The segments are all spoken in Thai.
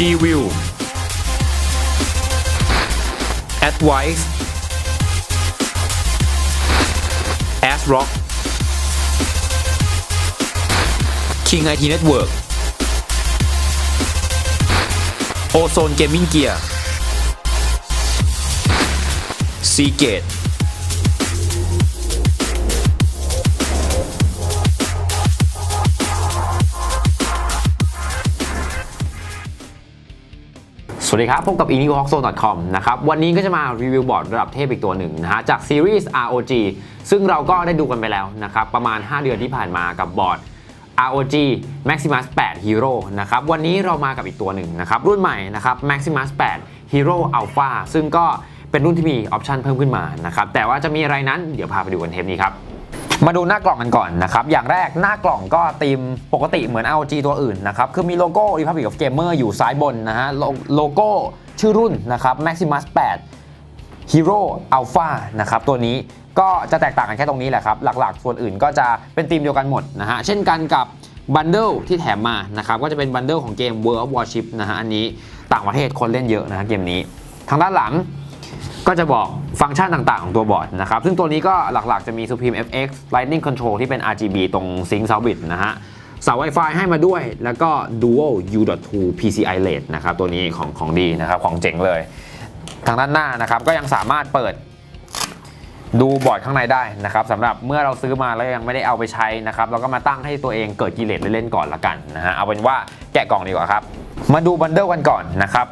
G-View Advice ASRock King IT Network. Ozone Gaming Gear. Seagate สวัสดีครับ พบกับ i n i g o h o k z o c o m นะครับ วันนี้ก็จะมารีวิวบอร์ดระดับเทพอีกตัวหนึ่งนะฮะ จากซีรีส์ ROG ซึ่งเราก็ได้ดูกันไปแล้วนะครับ ประมาณ 5 เดือนที่ผ่านมากับบอร์ด ROG Maximus 8 Hero นะครับ วันนี้เรามากับอีกตัวหนึ่งนะครับ รุ่นใหม่นะครับ Maximus 8 Hero Alpha ซึ่งก็เป็นรุ่นที่มีออปชันเพิ่มขึ้นมานะครับ แต่ว่าจะมีอะไรนั้นเดี๋ยวพาไปดูกันเทปนี้ครับ มาดูหน้ากล่องกันก่อนนะครับ อย่างแรกหน้ากล่องก็ธีมปกติเหมือน ROG ตัวอื่นนะครับ คือมีโลโก้ Republic of Gamer อยู่ซ้ายบนนะฮะโลโลโก้ชื่อรุ่นนะครับ Maximus 8 Hero Alpha นะครับตัวนี้ก็จะแตกต่างกันแค่ตรงนี้แหละครับ หลักๆ ส่วนอื่นก็จะเป็นธีมเดียวกันหมดนะฮะ เช่นกันกับบันเดิลที่แถมมานะครับ ก็จะเป็นบันเดิลของเกม World of Warship นะฮะ อันนี้ต่างประเทศคนเล่นเยอะนะฮะเกมนี้ ทางด้านหลัง ก็จะบอกฟังก์ชันต่างๆ ของตัวบอร์ดนะครับ ซึ่งตัวนี้ก็หลักๆจะมี Supreme FX Lightning Control ที่เป็น RGB ตรง Sync s o u b i t นะฮะเสา Wi-Fi ให้มาด้วย แล้วก็ Dual U.2 PCI LED นะครับ ตัวนี้ของของดีนะครับ ของเจ๋งเลย ทางด้านหน้านะครับ ก็ยังสามารถเปิดดูบอร์ดข้างในได้นะครับสำหรับเมื่อเราซื้อมาแล้วยังไม่ได้เอาไปใช้นะครับ เราก็มาตั้งให้ตัวเองเกิดกิเลสเล่นๆก่อนละกันนะฮะเอาเป็นว่าแกะกล่องดีกว่าครับ มาดูบันเดิลกันก่อนนะครับ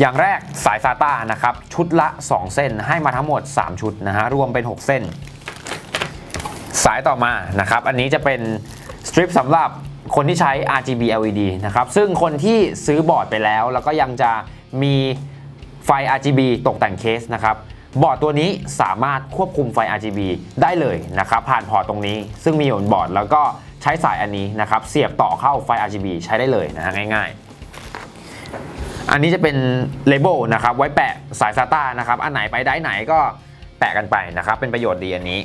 อย่างแรกสาย SATA นะครับ ชุดละ 2 เส้นให้มาทั้งหมด 3 ชุดนะฮะรวมเป็น 6 เส้น สายต่อมานะครับ อันนี้จะเป็นสตริปสำหรับคนที่ใช้ RGB LED นะครับ ซึ่งคนที่ซื้อบอร์ดไปแล้ว แล้วก็ยังจะมีไฟ RGB ตกแต่งเคสนะครับ บอร์ดตัวนี้สามารถควบคุมไฟ RGB ได้เลยนะครับ ผ่านพอร์ตตรงนี้ ซึ่งมีอยู่บนบอร์ด แล้วก็ใช้สายอันนี้นะครับ เสียบต่อเข้าไฟ RGB ใช้ได้เลยนะฮะง่ายๆ อันนี้จะเป็นเลเบลนะครับไว้แปะสาย SATA นะครับอันไหนไปได้ไหนก็แปะกันไปนะครับ เป็นประโยชน์ดีอันนี้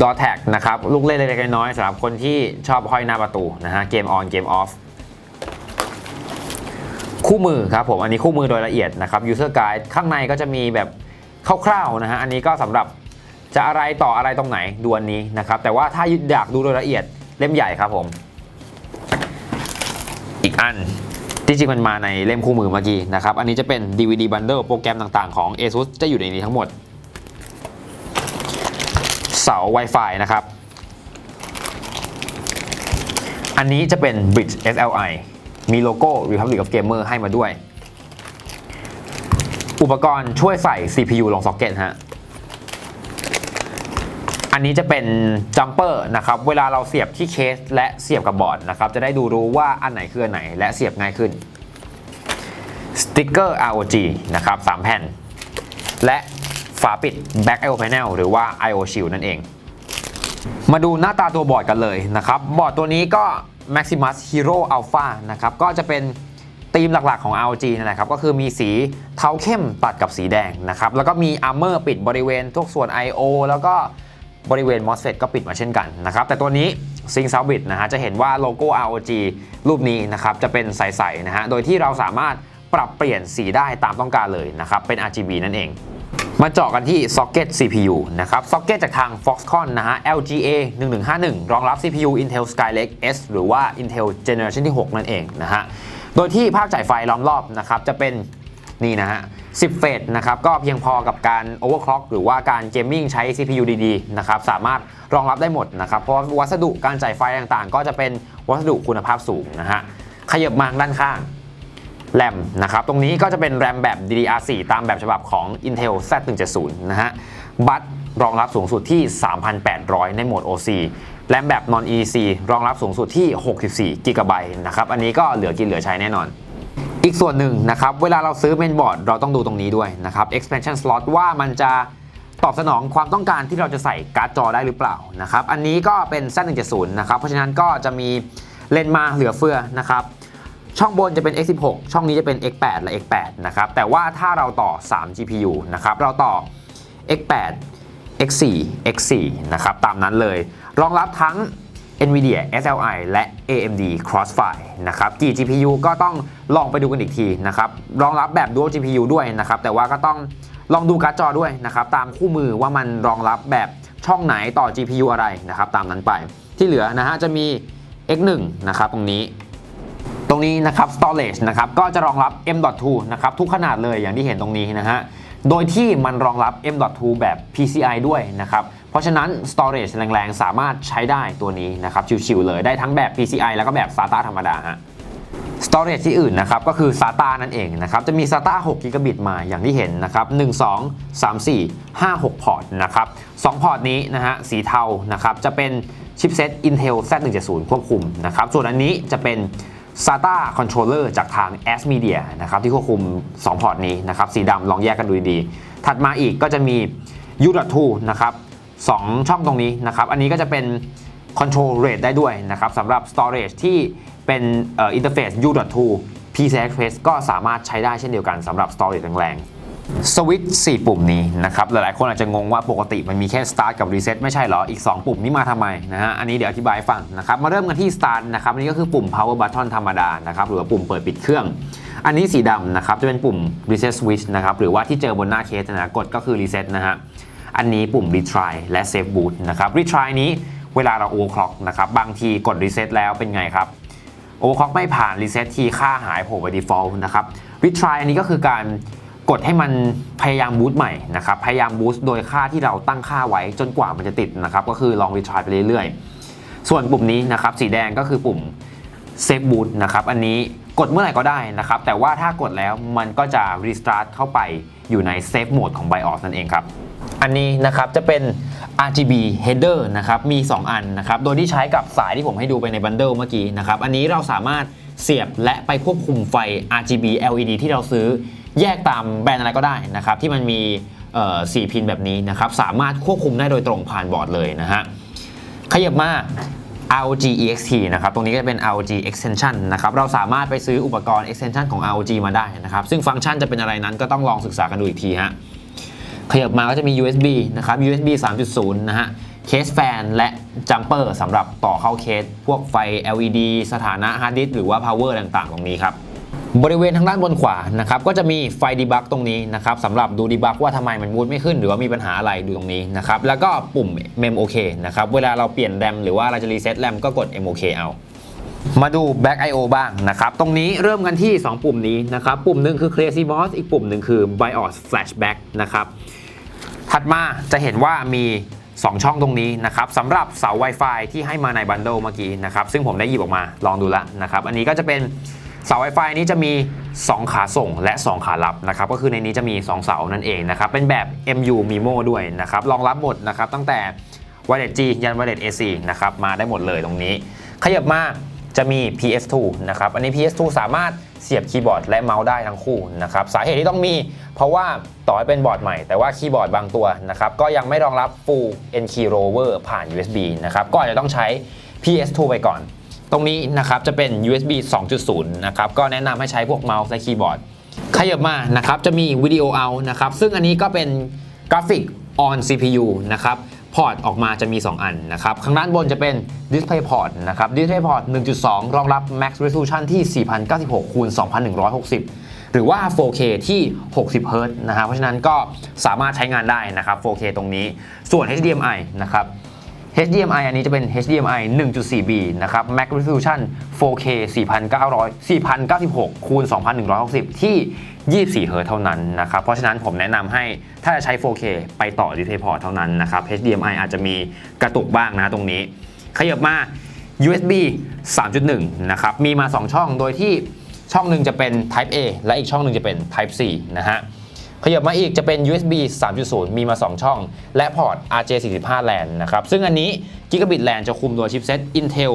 ดอแท็กนะครับลูกเล่นเล็กๆน้อยๆสำหรับคนที่ชอบห้อยหน้าประตูนะฮะเกมออนเกมออฟคู่มือครับผมอันนี้คู่มือโดยละเอียดนะครับ user guide ข้างในก็จะมีแบบคร่าวๆนะฮะอันนี้ก็สำหรับจะอะไรต่ออะไรตรงไหนดูอันนี้นะครับ แต่ว่าถ้าอยากดูโดยละเอียดเล่มใหญ่ครับผม อีกอัน จริงมันมาในเล่มคู่มือเมื่อกี้นะครับ อันนี้จะเป็น DVD bundle โปรแกรมต่างๆของ ASUS จะอยู่ในนี้ทั้งหมด เสา Wi-Fi นะครับ อันนี้จะเป็น Bridge SLI มีโลโก้ Republic of Gamer ให้มาด้วย อุปกรณ์ช่วยใส่ CPU ลงซ็อกเก็ตฮะ อันนี้จะเป็นจัมเปอร์นะครับ เวลาเราเสียบที่เคสและเสียบกับบอร์ดนะครับ จะได้ดูรู้ว่าอันไหนคืออันไหนและเสียบง่ายขึ้น สติกเกอร์ ROG นะครับ3แผ่น และฝาปิด Back IO Panel หรือว่า IO Shield นั่นเอง มาดูหน้าตาตัวบอร์ดกันเลยนะครับ บอร์ดตัวนี้ก็ Maximus Hero Alpha นะครับ ก็จะเป็นธีมหลักๆของ ROG นั่นแหละครับ ก็คือมีสีเทาเข้มตัดกับสีแดงนะครับ แล้วก็มี Armor ปิดบริเวณทุกส่วน IO แล้วก็ บริเวณ MOSFET ก็ปิดมาเช่นกันนะครับ แต่ตัวนี้ Sync s o u b i t นะฮะจะเห็นว่าโลโก้ ROG รูปนี้นะครับจะเป็นใสๆนะฮะโดยที่เราสามารถปรับเปลี่ยนสีได้ตามต้องการเลยนะครับเป็น RGB นั่นเองมาเจาะกันที่ Socket CPU นะครับ Socket จากทาง Foxconn นะฮะ LGA 1151 รองรับ CPU Intel Skylake S หรือว่า Intel Generation ที่ 6 นั่นเองนะฮะ โดยที่ภาคจ่ายไฟล้อมรอบนะครับ จะเป็น นี่นะฮะ10 เฟสนะครับก็เพียงพอกับการ overclock หรือว่าการเกมมิ่งใช้ CPU ดีๆนะครับสามารถรองรับได้หมดนะครับเพราะวัสดุการจ่ายไฟต่างๆ ก็จะเป็นวัสดุคุณภาพสูงนะฮะขยับมาด้านข้างแรมนะครับตรงนี้ก็จะเป็นแรมแบบ DDR4 ตามแบบฉบับของ Intel Z170 นะฮะบัตรองรับสูงสุดที่ 3,800 ในโหมด OC แรมแบบ Non EC รองรับสูงสุดที่ 64 g b นะครับอันนี้ก็เหลือกินเหลือใช้แน่นอน อีกส่วนหนึ่งนะครับเวลาเราซื้อเมนบอร์ดเราต้องดูตรงนี้ด้วยนะครับ expansion slot ว่ามันจะตอบสนองความต้องการที่เราจะใส่การ์ดจอได้หรือเปล่านะครับอันนี้ก็เป็น Z170 นะครับเพราะฉะนั้นก็จะมีเลนมาเหลือเฟือนะครับช่องบนจะเป็น x16 ช่องนี้จะเป็น x8 และ x8 นะครับแต่ว่าถ้าเราต่อ 3 GPU นะครับเราต่อ x8 x4 x4 นะครับตามนั้นเลย รองรับทั้ง NVIDIA SLI และ AMD Crossfire นะครับกี่ GPU ก็ต้องลองไปดูกันอีกทีนะครับรองรับแบบ Dual GPU ด้วยนะครับแต่ว่าก็ต้องลองดูการ์ดจอด้วยนะครับตามคู่มือว่ามันรองรับแบบช่องไหนต่อ GPU อะไรนะครับตามนั้นไปที่เหลือนะฮะจะมี X1 นะครับตรงนี้ ตรงนี้นะครับ storage นะครับก็จะรองรับ M.2 นะครับทุกขนาดเลยอย่างที่เห็นตรงนี้นะฮะโดยที่มันรองรับ M.2 แบบ PCI ด้วยนะครับ เพราะฉะนั้น storage แรงๆ สามารถใช้ได้ตัวนี้นะครับชิวๆเลยได้ทั้งแบบ PCI แล้วก็แบบ SATA ธรรมดาฮะ storage ที่อื่นนะครับก็คือ SATA นั่นเองนะครับจะมี SATA 6กิกะบิตมาอย่างที่เห็นนะครับ1 2 3 4 5 6 พอร์ตนะครับ2พอร์ตนี้นะฮะสีเทานะครับจะเป็นชิปเซต Intel Z170 ควบคุมนะครับส่วนอันนี้จะเป็น SATA controller จากทาง S Media นะครับที่ควบคุม 2 พอร์ตนี้นะครับสีดำลองแยกกันดูดีๆถัดมาอีกก็จะมี U.2 นะครับ สองช่องตรงนี้นะครับ อันนี้ก็จะเป็น control rate ได้ด้วยนะครับสำหรับ storage ที่เป็นอินเทอร์เฟซ U.2 PCI Express ก็สามารถใช้ได้เช่นเดียวกันสำหรับ storage แรงๆสวิตช์4ปุ่มนี้นะครับ หลายๆ คนอาจจะงงว่าปกติมันมีแค่ start กับ reset ไม่ใช่เหรอ อีก 2 ปุ่มนี้มาทำไมนะฮะ อันนี้เดี๋ยวอธิบายฟังนะครับ มาเริ่มกันที่ start นะครับอันนี้ก็คือปุ่ม power button ธรรมดานะครับ หรือว่าปุ่มเปิดปิดเครื่อง อันนี้สีดำนะครับ จะเป็นปุ่ม reset switch นะครับ หรือว่าที่เจอบนหน้าเคสนะกดก็คือ reset นะฮะ อันนี้ปุ่ม retry และ save boot นะครับ retry นี้เวลาเรา overclock นะครับ บางทีกด reset แล้วเป็นไงครับโอเวอร์คล็อกไม่ผ่านรีเซ็ตทีค่าหายโผล่ไป default นะครับรีทรายอันนี้ก็คือการกดให้มันพยายามบูตใหม่นะครับ พยายามบูตโดยค่าที่เราตั้งค่าไว้จนกว่ามันจะติดนะครับ ก็คือลองรีทรายไปเรื่อยๆ ส่วนปุ่มนี้นะครับสีแดงก็คือปุ่ม Save Boot นะครับ อันนี้กดเมื่อไหร่ก็ได้นะครับ แต่ว่าถ้ากดแล้วมันก็จะ Restart เข้าไป อยู่ใน Save Mode ของ BIOS นั่นเองครับอันนี้นะครับจะเป็น RGB header นะครับมี 2 อันนะครับโดยที่ใช้กับสายที่ผมให้ดูไปในบันเดิลเมื่อกี้นะครับอันนี้เราสามารถเสียบและไปควบคุมไฟ RGB LED ที่เราซื้อแยกตามแบรนด์อะไรก็ได้นะครับที่มันมีเอ่พินแบบนี้นะครับสามารถควบคุมได้โดยตรงผ่านบอร์ดเลยนะฮะขยับมา ROG EXT นะครับ ตรงนี้ก็จะเป็น ROG extension นะครับ เราสามารถไปซื้ออุปกรณ์ extension ของ ROG มาได้นะครับ ซึ่งฟังก์ชันจะเป็นอะไรนั้นก็ต้องลองศึกษากันดูอีกทีฮะ ขยับมาก็จะมี USB นะครับ USB 3.0 นะฮะ เคสแฟนและจัมเปอร์สำหรับต่อเข้าเคส พวกไฟ LED สถานะฮาร์ดดิสหรือว่า power ต่างๆ ตรงนี้ครับ บริเวณทางด้านบนขวานะครับก็จะมีไฟดีบักตรงนี้นะครับสำหรับดูดีบักว่าทำไมมันบูตไม่ขึ้น หรือว่ามีปัญหาอะไรดูตรงนี้นะครับแล้วก็ปุ่ม MOK นะครับเวลาเราเปลี่ยนแรมหรือว่าเราจะรีเซ็ตแรมก็กด MOK เอามาดู Back I/O บ้างนะครับ ตรงนี้เริ่มกันที่ 2 ปุ่มนี้นะครับ ปุ่มหนึ่งคือ Crazy Boss อีกปุ่มหนึ่งคือ BIOS Flashback นะครับ ถัดมาจะเห็นว่ามี 2 ช่องตรงนี้นะครับสำหรับเสา Wi-Fi ที่ให้มาในบันเดิลเมื่อกี้นะครับ ซึ่งผมได้หยิบออกมาลองดูแล้วนะครับ อันนี้ก็จะเป็น เสา Wi-Fi นี้จะมี 2 ขาส่งและ 2 ขารับนะครับก็คือในนี้จะมี 2 เสานั่นเองนะครับเป็นแบบ MU MIMO ด้วยนะครับรองรับหมดนะครับตั้งแต่ Wireless G ยัน Wireless AC นะครับมาได้หมดเลยตรงนี้ ขยับมาจะมี PS2 นะครับอันนี้ PS2 สามารถเสียบคีย์บอร์ดและเมาส์ได้ทั้งคู่นะครับสาเหตุที่ต้องมี เพราะว่าต่อให้เป็นบอร์ดใหม่แต่ว่าคีย์บอร์ดบางตัวนะครับก็ยังไม่รองรับ Full N key rover ผ่าน USB นะครับก็อาจจะต้องใช้ PS2 ไปก่อน ตรงนี้นะครับจะเป็น USB 2.0 นะครับก็แนะนำให้ใช้พวกเมาส์และคีย์บอร์ดขยับมานะครับจะมีวิดีโอเอานะครับซึ่งอันนี้ก็เป็นกราฟิก on CPU นะครับพอร์ตออกมาจะมี 2 อันนะครับ ข้างด้านบนจะเป็น Display Port นะครับ Display Port 1.2 รองรับ Max Resolution ที่ 4096คูณ2160 หรือว่า 4K ที่ 60 Hz นะฮะเพราะฉะนั้นก็สามารถใช้งานได้นะครับ 4K ตรงนี้ ส่วน HDMI นะครับ HDMI อันนี้จะเป็น HDMI 1.4B นะครับ Max Resolution 4K 4900 4096คูณ2160 ที่ 24 Hz เท่านั้นนะครับ เพราะฉะนั้นผมแนะนำให้ถ้าจะใช้ 4K ไปต่อ DisplayPort เท่านั้นนะครับ HDMI อาจจะมีกระตุกบ้างนะตรงนี้ ขยับมา USB 3.1 นะครับ มีมา 2 ช่องโดยที่ช่องหนึ่งจะเป็น Type A และอีกช่องหนึ่งจะเป็น Type C นะฮะ ขยับมาอีกจะเป็น USB 3.0 มีมา 2 ช่อง และพอร์ต RJ45 LAN นะครับ ซึ่งอันนี้ Gigabit LAN จะคุมโดยชิปเซ็ต Intel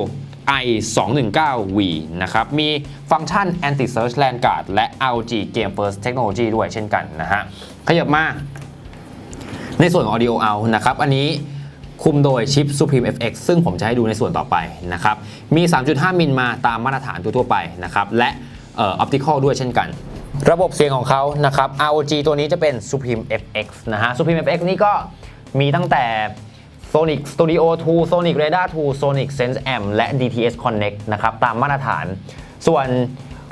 i219V นะครับ มีฟังก์ชัน Anti Search LAN Guard และ ROG Game First Technology ด้วยเช่นกันนะฮะ ขยับมา ในส่วนของ Audio Out นะครับ อันนี้คุมโดยชิป Supreme FX ซึ่งผมจะให้ดูในส่วนต่อไปนะครับ มี 3.5 มิลมาตามมาตรฐานทั่วๆไปนะครับ และออ optical ด้วยเช่นกัน ระบบเสียงของเขานะครับ ROG ตัวนี้จะเป็น Supreme FX นะฮะ Supreme FX นี่ก็มีตั้งแต่ Sonic Studio 2 Sonic Radar 2 Sonic Sense M และ DTS Connect นะครับ ตามมาตรฐาน ส่วน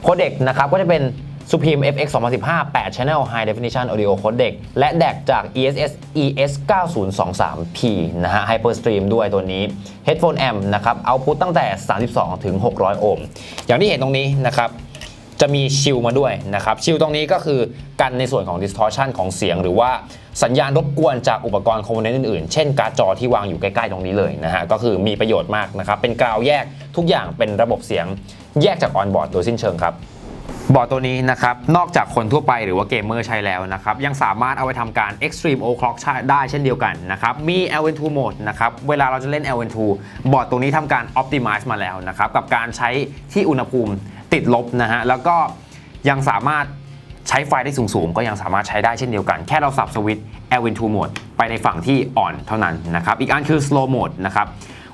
โคเด็กนะครับก็จะเป็น Supreme FX 2015 8 Channel High Definition Audio Codec และ DAC จาก ESS ES 9023P นะฮะ Hyperstream ด้วยตัวนี้ Headphone Amp นะครับ Output ตั้งแต่ 32 ถึง 600 โอห์ม อย่างที่เห็นตรงนี้นะครับ จะมีชิลมาด้วยนะครับชิลตรงนี้ก็คือกันในส่วนของ distortion ของเสียง หรือว่าสัญญาณรบกวนจากอุปกรณ์คอมโพเนนต์อื่นๆ เช่นการ์ดจอที่วางอยู่ใกล้ๆตรงนี้เลยนะฮะก็คือมีประโยชน์มากนะครับเป็นกราวแยกทุกอย่างเป็นระบบเสียงแยกจากออนบอร์ดโดยสิ้นเชิงครับบอร์ดตัวนี้นะครับ นอกจากคนทั่วไปหรือว่าเกมเมอร์ใช้แล้วนะครับ ยังสามารถเอาไปทำการ Extreme Overclock ได้เช่นเดียวกันนะครับ มี LN2 Mode นะครับ เวลาเราจะเล่น LN2 บอร์ดตัวนี้ทำการ Optimize มาแล้วนะครับ กับการใช้ที่อุณหภูมิ ติดลบนะฮะแล้วก็ยังสามารถใช้ไฟได้สูงๆ ก็ยังสามารถใช้ได้เช่นเดียวกัน แค่เราสับสวิตช์ LN2 Mode ไปในฝั่งที่อ่อนเท่านั้นนะครับอีกอันคือ Slow Mode นะครับ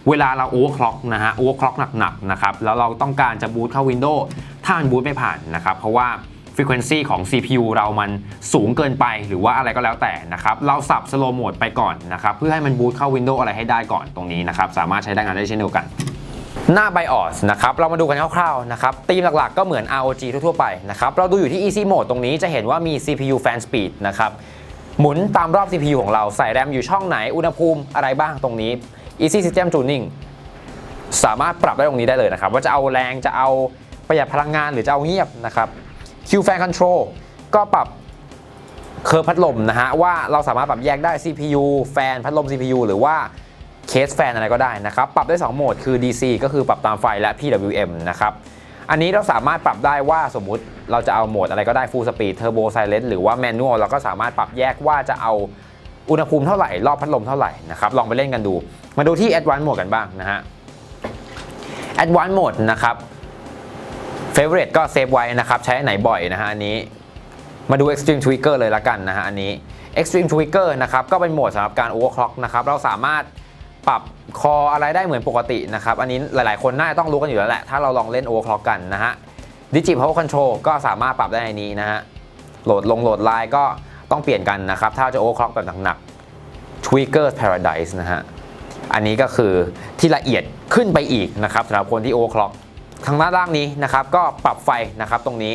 เวลาเรา overclock นะฮะ overclock หนักๆนะครับแล้วเราต้องการจะบูตเข้า Windows ถ้ามันบูตไม่ผ่านนะครับเพราะว่า frequency ของ CPU เรามันสูงเกินไปหรือว่าอะไรก็แล้วแต่นะครับเราสับ slow mode ไปก่อนนะครับเพื่อให้มันบูตเข้า Windows อะไรให้ได้ก่อนตรงนี้นะครับสามารถใช้ได้งานได้เช่นเดียวกัน หน้า BIOS นะครับ เรามาดูกันคร่าวๆ นะครับธีมหลักๆ ก็เหมือน ROG ทั่วๆ ไปนะครับ เราดูอยู่ที่ Easy Mode ตรงนี้จะเห็นว่ามี CPU Fan Speed นะครับ หมุนตามรอบ CPU ของเราใส่แรมอยู่ช่องไหน อุณหภูมิอะไรบ้างตรงนี้ Easy System Tuning สามารถปรับได้ตรงนี้ได้เลยนะครับ ว่าจะเอาแรงจะเอาประหยัดพลังงานหรือจะเอาเงียบนะครับ Q Fan Control ก็ปรับเคอร์พัดลมนะฮะว่าเราสามารถปรับแยกได้ CPU แฟนพัดลม CPU หรือว่า เคสแฟนอะไรก็ได้นะครับ ปรับได้ 2 โหมดคือ DC ก็คือปรับตามไฟและ PWM นะครับ อันนี้เราสามารถปรับได้ว่าสมมุติเราจะเอาโหมดอะไรก็ได้ Full Speed Turbo Silent หรือว่า Manual เราก็สามารถปรับแยกว่าจะเอาอุณหภูมิเท่าไหร่ รอบพัดลมเท่าไหร่นะครับ ลองไปเล่นกันดู มาดูที่ Advanced Mode กันบ้างนะฮะ Advanced Mode นะครับ Favorite ก็เซฟไว้นะครับ ใช้ไหนบ่อยนะฮะอันนี้ มาดู Extreme Tweaker เลยละกันนะฮะอันนี้ Extreme Tweaker นะครับก็เป็นโหมดสำหรับการ Overclock นะครับเราสามารถ ปรับคออะไรได้เหมือนปกตินะครับ อันนี้หลายๆคนน่าจะต้องรู้กันอยู่แล้วแหละ ถ้าเราลองเล่น Overclock กันนะฮะ Digi Power Control ก็สามารถปรับได้ในนี้นะฮะ โหลดลงโหลดไลน์ก็ต้องเปลี่ยนกันนะครับ ถ้าจะ Overclock แบบหนักๆ Tweaker Paradise นะฮะ อันนี้ก็คือที่ละเอียดขึ้นไปอีกนะครับสำหรับคนที่ Overclock ทางด้านล่างนี้นะครับ ก็ปรับไฟนะครับตรงนี้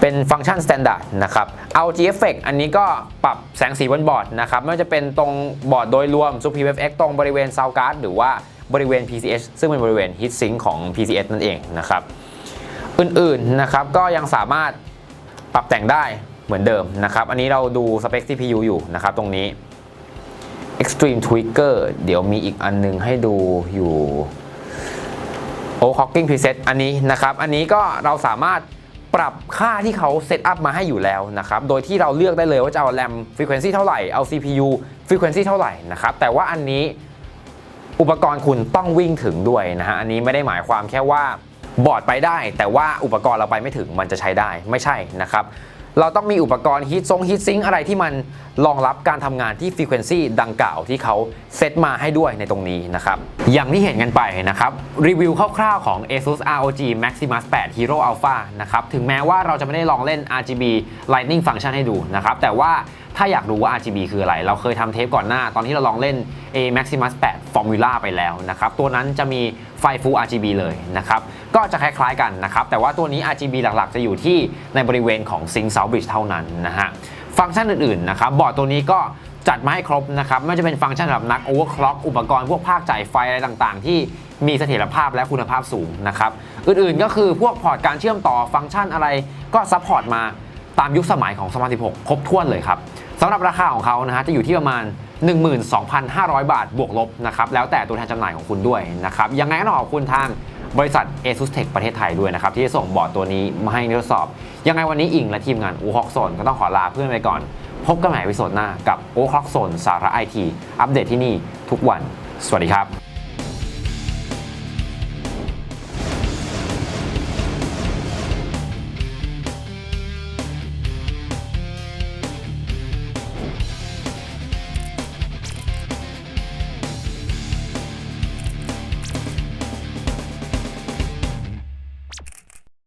เป็นฟังก์ชัน standard นะครับ RG Effect อันนี้ก็ปรับแสงสีบนบอร์ดนะครับ ไม่ว่าจะเป็นตรงบอร์ดโดยรวม Supreme FX ตรงบริเวณ Sound Card หรือว่าบริเวณ PCH ซึ่งเป็นบริเวณ Heat Sink ของ PCH นั่นเองนะครับ อื่นๆนะครับก็ยังสามารถปรับแต่งได้เหมือนเดิมนะครับ อันนี้เราดูสเปค CPU อยู่นะครับตรงนี้ Extreme Tweaker เดี๋ยวมีอีกอันนึงให้ดูอยู่ o c o c k i n g Preset อันนี้นะครับ อันนี้ก็เราสามารถ ปรับค่าที่เขาเซตอัพมาให้อยู่แล้วนะครับ โดยที่เราเลือกได้เลยว่าจะเอาแรมฟรีเควนซีเท่าไหร่ เอา CPU ฟรีเควนซีเท่าไหร่นะครับ แต่ว่าอันนี้อุปกรณ์คุณต้องวิ่งถึงด้วยนะฮะ อันนี้ไม่ได้หมายความแค่ว่าบอร์ดไปได้ แต่ว่าอุปกรณ์เราไปไม่ถึงมันจะใช้ได้ไม่ใช่นะครับ เราต้องมีอุปกรณ์ฮีทซงฮีทซิงอะไรที่มันรองรับการทำงานที่ฟรีเควนซีดังกล่าวที่เขาเซตมาให้ด้วยในตรงนี้นะครับ อย่างที่เห็นกันไปนะครับ รีวิวคร่าวๆของ ASUS ROG Maximus 8 Hero Alpha นะครับ ถึงแม้ว่าเราจะไม่ได้ลองเล่น RGB Lightning Function ให้ดูนะครับ แต่ว่า ถ้าอยากรู้ว่า RGB คืออะไร เราเคยทำเทปก่อนหน้า ตอนที่เราลองเล่น A Maximus 8 Formula ไปแล้วนะครับ ตัวนั้นจะมีไฟ Full RGB เลยนะครับ ก็จะคล้ายๆกันนะครับ แต่ว่าตัวนี้ RGB หลักๆ จะอยู่ที่ในบริเวณของ Sync South Bridge เท่านั้นนะฮะ ฟังก์ชันอื่นๆ นะครับ บอร์ดตัวนี้ก็จัดมาให้ครบนะครับ ไม่ว่าจะเป็นฟังก์ชันสำหรับนัก overclock อุปกรณ์พวกภาคจ่ายไฟอะไรต่างๆ ที่มีเสถียรภาพและคุณภาพสูงนะครับ อื่นๆ ก็คือพวกพอร์ตการเชื่อมต่อฟังก์ชันอะไรก็ซัพพอร์ตมา ตามยุคสมัยของสมาร์ท16 ครบถ้วนเลยครับสำหรับราคาของเขานะฮะจะอยู่ที่ประมาณ 12,500 บาทบวกลบนะครับแล้วแต่ตัวแทนจำหน่ายของคุณด้วยนะครับยังไงก็ต้องขอบคุณทางบริษัท ASUS Tech ประเทศไทยด้วยนะครับ ที่จะส่งบอร์ดตัวนี้มาให้ทดสอบ ยังไงวันนี้อิงและทีมงานอูฮอกโซนก็ต้องขอลาเพื่อนไปก่อน พบกันใหม่วิดีโอหน้ากับโอฮอกโซนสาระไอทีอัปเดตที่นี่ทุกวัน สวัสดีครับ